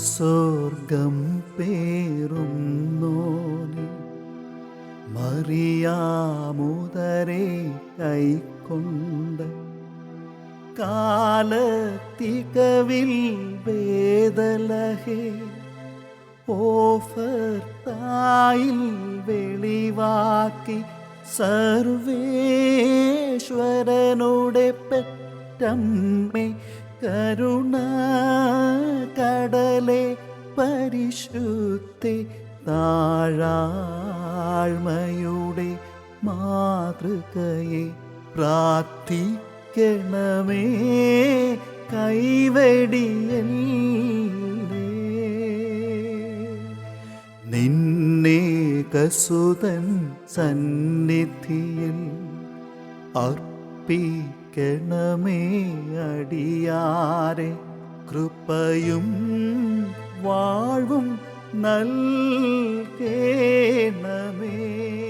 ഭൂസ്വർഗം പേരുന്നോലി മറിയാമുദരെ കൈക്കൊണ്ട് കാലത്തികവിൽ വേദലഹേ ഓഫർ തായിൽ വെളിവാക്കി സർവേശ്വരനോടെ പെറ്റമ്മേ കരുണ കടലെ പരിശുദ്ധി താഴാഴ്മയുടെ മാതൃകയെ പ്രാർത്ഥിക്കണമേ. കൈവടിയല്ലേ. നിന്നെ കസുതൻ സന്നിധിയിൽ അർപ്പിക്കണമേ. അടിയാരെ കൃപയും വാഴും നൽകേണമേ.